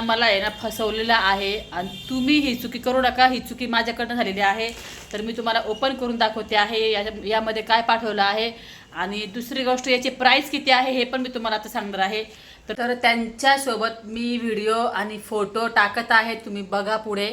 ना मला आहे ना फसवलेलं आहे आणि तुम्ही ही चुकी करू नका ही चुकी माझ्याकडनं झालेली आहे. तर मी तुम्हाला ओपन करून दाखवते आहे याच्या यामध्ये काय पाठवलं आहे आणि दुसरी गोष्ट याची प्राईस किती आहे हे पण मी तुम्हाला आता सांगणार आहे. तर- त्यांच्यासोबत मी व्हिडिओ आणि फोटो टाकत आहे तुम्ही बघा पुढे.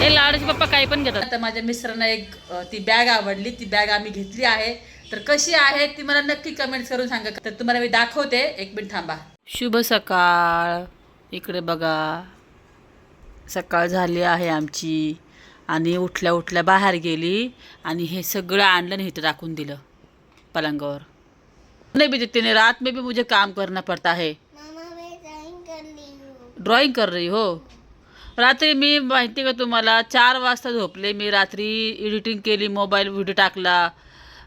हे लाडूचे पप्पा काही पण घेतात. आता माझ्या मिस्टरांना एक ती बॅग आवडली ती बॅग आम्ही घेतली आहे. तर कशी आहे ती मला नक्की कमेंट्स करून सांगा. तर तुम्हाला मी दाखवते. एक मिनिट थांबा. शुभ सकाळ. इकडे बघा. सकाळ झाली आहे आमची. आणि उठल्या उठल्या बाहेर गेली आणि हे सगळं आणलं आणि इथं टाकून दिलं पलंगावर. नहीं भी तिने रात में भी मुझे काम करना पड़ता है मामा मैं ड्राइंग कर ली हूँ. ड्रॉइंग कर रही हो? रात्री मी माहिती का तुम्हाला? चार वाजता झोपले मी. रात्री एडिटिंग केली मोबाईल व्हिडिओ टाकला.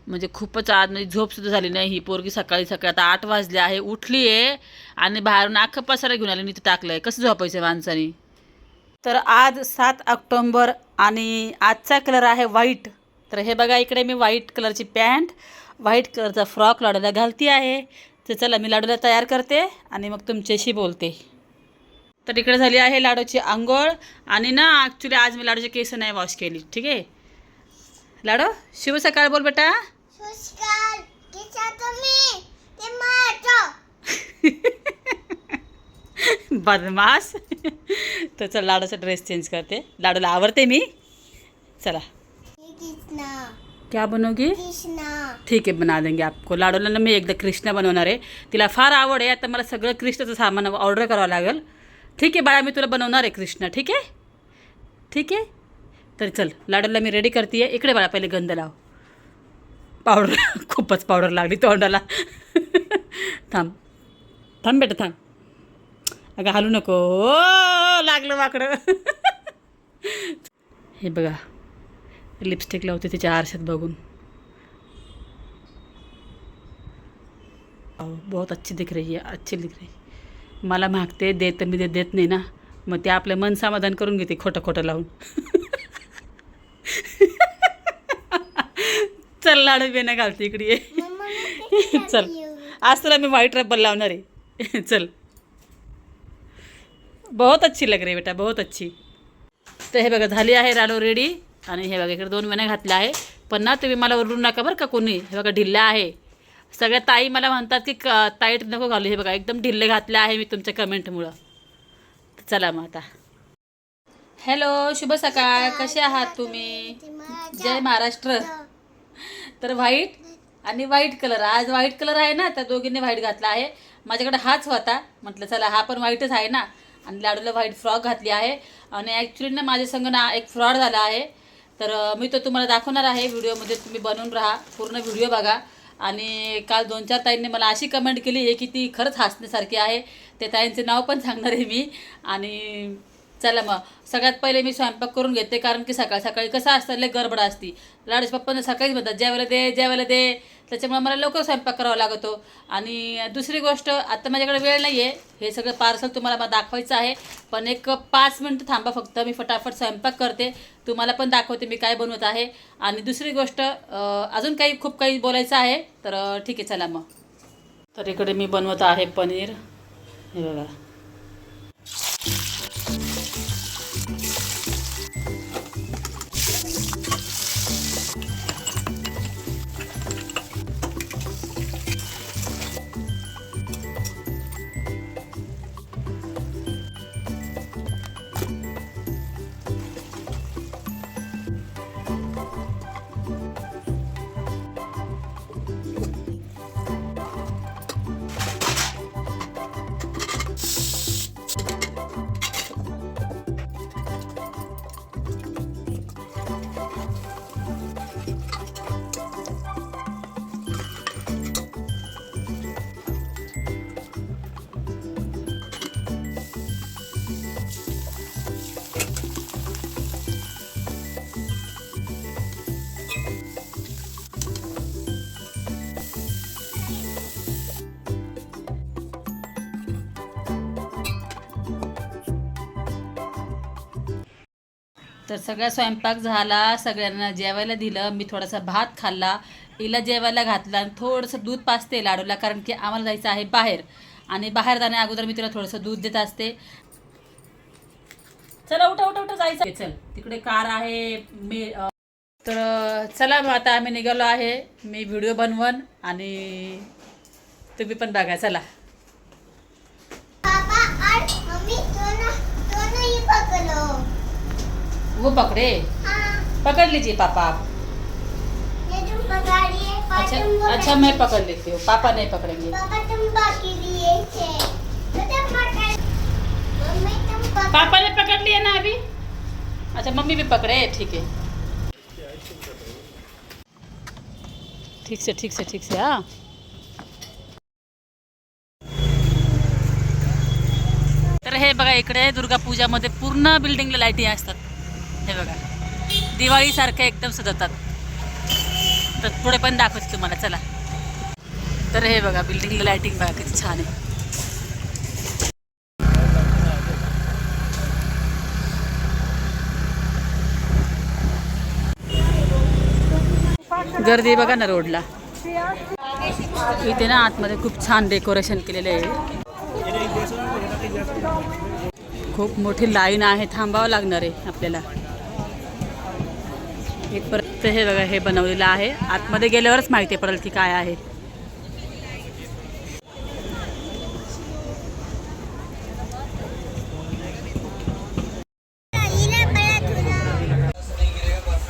म्हणजे खूपच आज म्हणजे झोपसुद्धा झाली नाही. ही पोरगी सकाळी सकाळी आता आठ वाजले आहे उठली आहे आणि बाहेरून अख्खं पसारा घेऊन आली तिथं टाकलं आहे कसं झोपायचं माणसाने? तर आज सात ऑक्टोंबर आणि आजचा कलर आहे व्हाईट. तर हे बघा इकडे मी व्हाईट कलरची पॅन्ट व्हाईट कलरचा फ्रॉक लाडूला घालती आहे. तर चला मी लाडूला तयार करते आणि मग तुमच्याशी बोलते. तर इकडे झाली आहे लाडूची आंघोळ आणि ना ॲक्च्युली आज मी लाडूचे केस नाही वॉश केली ठीक आहे? लाडू शिव सकाळ बोल बेटा. बदमाश. तर चल लाडूचा ड्रेस चेंज करते. लाडूला आवडते मी. चला. क्या बनोगी कृष्णा. ठीक आहे बना देंगे आपको. लाडूला ना मी एकदा कृष्णा बनवणार आहे. तिला फार आवड आहे. आता मला सगळं कृष्णाचं सामान ऑर्डर करावं लागेल. ठीक आहे बाळा मी तुला बनवणार आहे कृष्णा. ठीक आहे? ठीक आहे? तर चल लाडूला मी रेडी करते आहे इकडे बाळा पहिले गंध लाव. पावडर खूपच पावडर लागली तोंडाला. थांब. थांब बेटा थांब. अगं हलू नको. लागलं वाकडं. हे बघा लिपस्टिक लावते तिच्या आरशात बघून. बहुत अच्छी दिख रही है अच्छी दिख रही मला मागते देत तर मी ते देत नाही ना. मग ते आपलं मन समाधान करून घेते खोटं खोटं लावून. चल लाडू बेना घालते इकडे ये. चल. आज तुला मी व्हाईट रब्बल लावणार आहे. चल. बहुत अच्छी लग रही बेटा बहुत अच्छी. तर हे बघा झाली आहे लाडू रेडी आणि हे बघा इकडे दोन महिने घातले आहे. पण ना तुम्ही मला ओरडू नका बरं का कोणी. हे बघा ढिल्ले आहे. सगळ्या ताई मला म्हणतात की क- टाईट नको घालू. हे बघा एकदम ढिल्ले घातले आहे मी तुमच्या कमेंटमुळं चला मग आता. हॅलो शुभ सकाळ. कसे आहात तुम्ही? जय महाराष्ट्र. तर व्हाईट आणि व्हाईट कलर. आज व्हाईट कलर आहे ना त्या दोघींनी व्हाईट घातला आहे. माझ्याकडे हाच होता. म्हटलं चला हा पण व्हाईटच आहे ना. आणि लाडूला व्हाईट फ्रॉक घातली आहे. आणि ॲक्च्युली ना माझ्या संग ना एक फ्रॉड झाला आहे. तर मी तो तुम्हाला दाखवणार आहे. व्हिडिओमध्ये तुम्ही बनवून राहा. पूर्ण व्हिडिओ बघा. आणि काल दोन चार ताईंनी मला अशी कमेंट केली आहे की ती खरंच हसण्यासारखी आहे. ते ताईंचे नाव पण सांगणार आहे मी. आणि चला मग. सगळ्यात पहिले मी स्वयंपाक करून घेते कारण की सकाळ सकाळी कसं असतं लय गडबड असती. लाडूस पप्पांना सकाळीच म्हणतात जेवायला दे जेवायला दे. त्याच्यामुळे मला लवकर स्वयंपाक करावा लागतो. आणि दुसरी गोष्ट आता माझ्याकडे वेळ नाही आहे हे सगळं पार्सल तुम्हाला मला दाखवायचं आहे. पण एक पाच मिनटं थांबा फक्त मी फटाफट स्वयंपाक करते. तुम्हाला पण दाखवते मी काय बनवत आहे. आणि दुसरी गोष्ट अजून काही खूप काही बोलायचं आहे तर ठीक आहे चला मग. तर इकडे मी बनवत आहे पनीर. हे बघा. तर सगळा स्वयंपाक झाला सगळ्यांना जेवायला दिलं मी थोडासा भात खाल्ला हिला जेवायला घातला आणि थोडंसं दूध पाचते लाडूला कारण की आम्हाला जायचं आहे बाहेर. आणि बाहेर जाण्या अगोदर मी तिला थोडंसं दूध देत असते. चला उठा उठा उठा जायचं चल तिकडे कार आहे मी तर चला मग आता आम्ही निघालो आहे. मी व्हिडिओ बनवन आणि तुम्ही पण बघा चला. पापा वो पकड़े। हाँ। पकड़ लीजिए पापा आप। अच्छा अच्छा मैं पकड़ लेती हूँ। पापा नहीं पकड़ेंगे। पापा तुम बाकी लिए थे। तो पापा ने पकड़ लिया ना अभी? अच्छा मम्मी भी पकड़े ठीक है। ठीक से ठीक से ठीक से हाँ। तर हे बघा इकडे दुर्गा पूजा पूजामध्ये पूर्ण बिल्डिंगला लाईटी असतात. हे बघा. दिवाळीसारखे एकदम सजवतात तर पुढे पण दाखवते तुम्हाला. चला. तर हे बघा बिल्डिंगला लाईटिंग बघा किती छान आहे. गर्दी बघा ना रोडला. इथे ना आतमध्ये खूप छान डेकोरेशन केलेलं आहे. खूप मोठी लाईन आहे थांबावं लागणार आहे आपल्याला. एक परत हे बघा हे बनवलेलं आहे. आतमध्ये गेल्यावरच माहिती पडेल की काय आहे.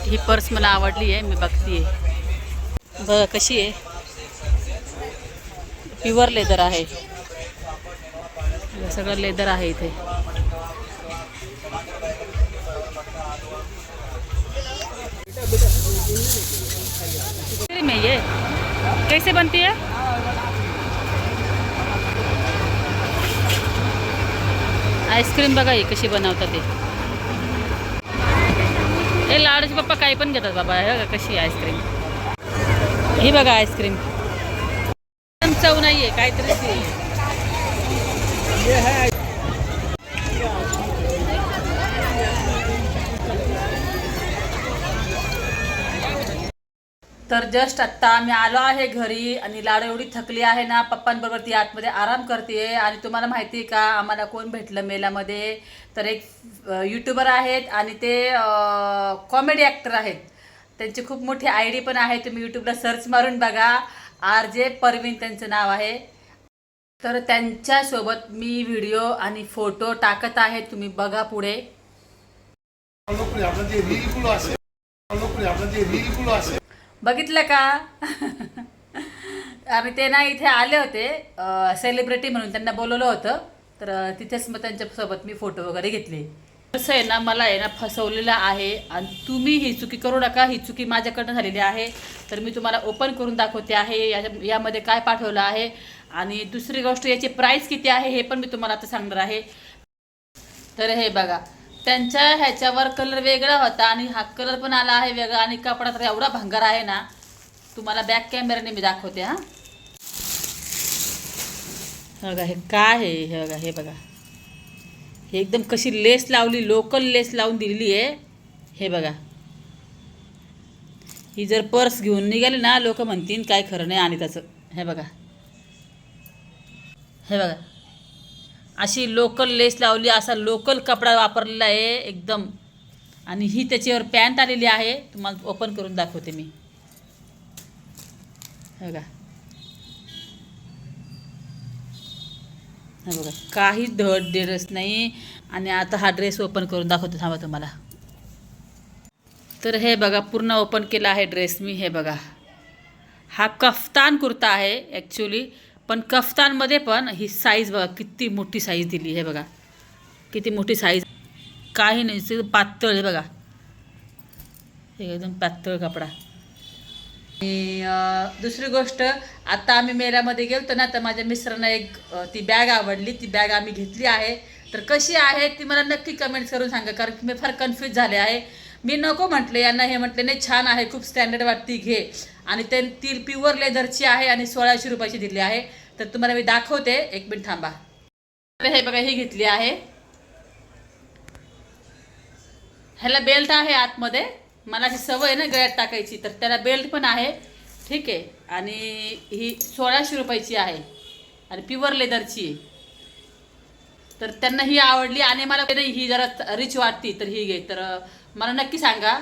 ही पर्स मला आवडली आहे मी बघतीये. बघ कशी आहे. प्युअर लेदर आहे. सगळं लेदर आहे इथे. कैसे बनती है? आईस्क्रीम बघा ही कशी बनवतात ते. हे लाडूचे पप्पा काही पण घेतात बाबा हे बघा कशी आहे आईस्क्रीम ही बघा आईस्क्रीम चव नाही आहे काहीतरी तर जस्ट आत्ता आम्ही आलो आहे घरी आणि लाडू एवढी थकली आहे ना पप्पांबरोबर ती आतमध्ये आराम करते आणि तुम्हाला माहिती आहे का आम्हाला कोण भेटलं मेलामध्ये? तर एक यूट्यूबर आहेत आणि ते कॉमेडी ॲक्टर आहेत. त्यांची खूप मोठी आय डी पण आहे तुम्ही यूट्यूबला सर्च मारून बघा. आर जे परवीन त्यांचं नाव आहे. तर त्यांच्यासोबत मी व्हिडिओ आणि फोटो टाकत आहे तुम्ही बघा पुढे. बघितलं का? आम्ही ते ना इथे आले होते सेलिब्रिटी म्हणून. त्यांना बोलवलं होतं. तर तिथेच मग त्यांच्यासोबत मी फोटो वगैरे घेतले. कसं आहे ना मला आहे ना फसवलेलं आहे. आणि तुम्ही ही चुकी करू नका. ही चुकी माझ्याकडनं झालेली आहे. तर मी तुम्हाला ओपन करून दाखवते आहे. या यामध्ये काय पाठवलं आहे. आणि दुसरी गोष्ट याची प्राईस किती आहे हे पण मी तुम्हाला आता सांगणार आहे. तर हे बघा. त्यांच्या ह्याच्यावर कलर वेगळा होता आणि हा कलर पण आला आहे वेगळा आणि कपडा तर एवढा भंगार आहे ना तुम्हाला बॅक कॅमेऱ्याने मी दाखवते हा. बघा हे काय आहे? हे बघा हे बघा. हे एकदम कशी लेस लावली लोकल लेस लावून दिलेली आहे. हे बघा. ही जर पर्स घेऊन निघाली ना लोक म्हणतील काय खरं नाही आणि त्याचं. हे बघा. हे बघा. अशी लोकल लेस लावली असा लोकल कपडा वापरलेला आहे एकदम. आणि ही त्याच्यावर पॅन्ट आलेली आहे. तुम्हाला ओपन करून दाखवते मी. हे बघा. हा बघा काही धड ड्रेस नाही. आणि आता हा ड्रेस ओपन करून दाखवतो थांबा तुम्हाला. तर हे बघा पूर्ण ओपन केला आहे ड्रेस मी हे बघा. हा कफ्तान कुर्ता आहे ॲक्च्युली पण कफ्तानमध्ये पण ही साईज बघा किती मोठी साईज दिली हे बघा. किती मोठी साईज काही नाही पातळ हे बघा. हे एकदम पातळ कपडा. आणि दुसरी गोष्ट आता आम्ही मेळ्यामध्ये गेलतो ना तर माझ्या मिस्टरांना एक ती बॅग आवडली. ती बॅग आम्ही घेतली आहे. तर कशी आहे ती मला नक्की कमेंट्स करून सांगा कारण की मी फार कन्फ्यूज झाले आहे. मी नको म्हटले यांना हे म्हटले नाही छान आहे खूप स्टँडर्ड वाटती घे. आणि ते ती प्युअर लेदरची आहे आणि सोळाशे रुपयाची दिली आहे. तर तुम्हाला मी दाखवते. एक मिनिट थांबा. हे बघा ही घेतली आहे. ह्याला बेल्ट आहे आतमध्ये. मला अशी सवय आहे ना गळ्यात टाकायची तर त्याला बेल्ट पण आहे. ठीक आहे. आणि ही सोळाशे रुपयाची आहे. आणि प्युअर लेदरची आहे. तर त्यांना ही आवडली आणि मला ही जरा रिच वाटती तर ही घे. तर मला नक्की सांगा.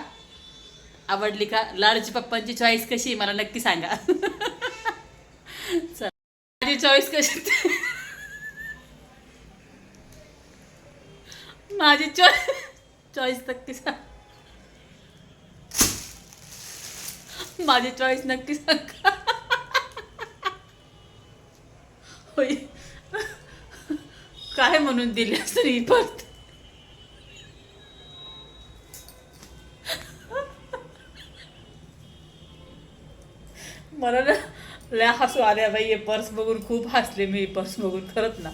आवडली का? लाडूची पप्पांची चॉईस कशी मला नक्की सांगा. चॉईस कशी माझी चॉईस चॉईस नक्की सांग. माझी चॉईस नक्की सांग. होय. काय म्हणून दिली असं परत मला ना लय हसू आल्या बाई हे पर्स बघून खूप हसले मी पर्स बघून खरंच ना.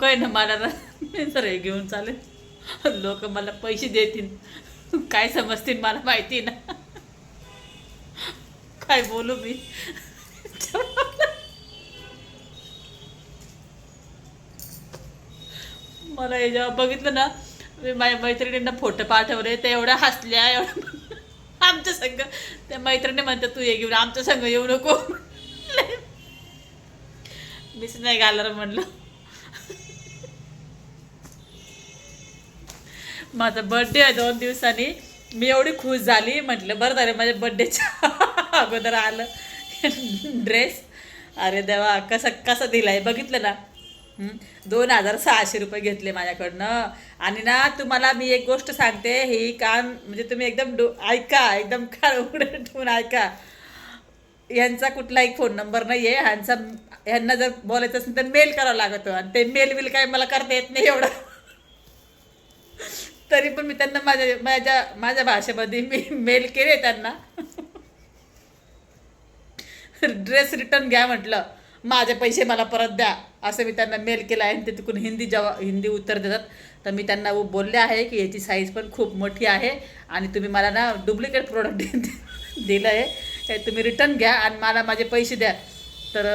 काय ना मला सर हे घेऊन चालेल. लोक मला पैसे देतील. काय समजतील मला माहिती ना. काय बोलू मी? मला हे जेव्हा बघितलं ना मी माझ्या मैत्रिणींना फोटो पाठवले ते एवढ्या हसल्या एवढ्या आमच्या संग. त्या मैत्रिणी म्हणतात तू ये घेऊन आमच्या संग येऊ नको. मीच नाही घालणार म्हणलं. माझा बर्थडे आहे दोन दिवसांनी. मी एवढी खुश झाली म्हटलं बरं झालं माझ्या बर्थडेच्या अगोदर आलं. ड्रेस अरे देवा कसं कसं दिलाय? बघितलं ना? दोन हजार सहाशे रुपये घेतले माझ्याकडनं. आणि ना तुम्हाला मी एक गोष्ट सांगते ही कान म्हणजे तुम्ही एकदम डो ऐका एकदम कान उघडे ठेवून ऐका. यांचा कुठलाही फोन नंबर नाही आहे ह्यांचा ह्यांना जर बोलायचं असेल तर मेल करावा लागतो. आणि ते मेल बिल काय मला करता येत नाही एवढं. तरी पण मी त्यांना माझ्या माझ्या माझ्या भाषेमध्ये मी मेल केले त्यांना. ड्रेस रिटर्न घ्या म्हटलं. माझे पैसे मला परत द्या. असं मी त्यांना मेल केला आहे आणि ते तिकडून हिंदी जेव्हा हिंदी उत्तर देतात. तर मी त्यांना बोलले आहे की याची साईज पण खूप मोठी आहे आणि तुम्ही मला ना डुप्लिकेट प्रोडक्ट दिलं आहे. हे तुम्ही रिटर्न घ्या आणि मला माझे पैसे द्या. तर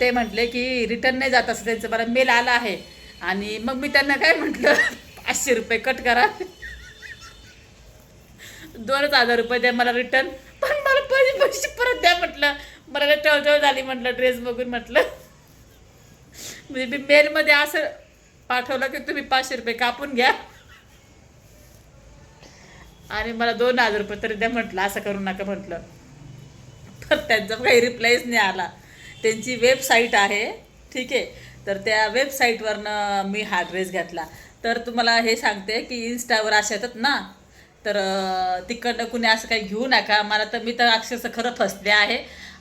ते म्हटले की रिटर्न नाही जात असं त्यांचं मला मेल आला आहे. आणि मग मी त्यांना काय म्हटलं? पाचशे रुपये कट करा. दोनच हजार रुपये द्या मला रिटर्न पण मला पैसे पैसे परत द्या म्हटलं. मला टळटळ झाली म्हटलं ड्रेस बघून म्हटलं. म्हणजे मी मेलमध्ये असं पाठवलं की तुम्ही पाचशे रुपये कापून घ्या. आणि मला दोन हजार रुपये तरी द्या म्हटलं असं करू नका म्हटलं. तर त्यांचा काही रिप्लायच नाही आला. त्यांची वेबसाईट आहे ठीक आहे. तर त्या वेबसाईटवरनं मी हा ड्रेस घेतला. तर तुम्हाला हे सांगते की इन्स्टावर असे येतात ना तर तिकडनं कुणी असं काही घेऊ नका. मला तर मी तर अक्षरशः खरं फसले आहे.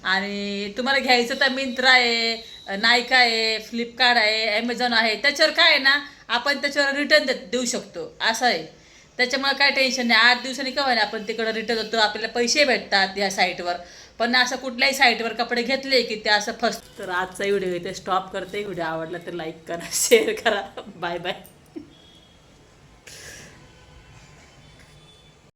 आणि तुम्हाला घ्यायचं तर मिंत्रा आहे नायका आहे फ्लिपकार्ट आहे ॲमेझॉन आहे. त्याच्यावर काय आहे ना आपण त्याच्यावर रिटर्न दे देऊ शकतो. असं आहे. त्याच्यामुळे काय टेन्शन नाही. आठ दिवसांनी केव्हा नाही आपण तिकडं रिटर्न होतो आपल्याला पैसे भेटतात या साईटवर पण असं कुठल्याही साईटवर कपडे घेतले की ते असं फर्स्ट तर आजचा व्हिडिओ इथे स्टॉप करते. व्हिडिओ आवडला तर लाईक करा शेअर करा. Bye bye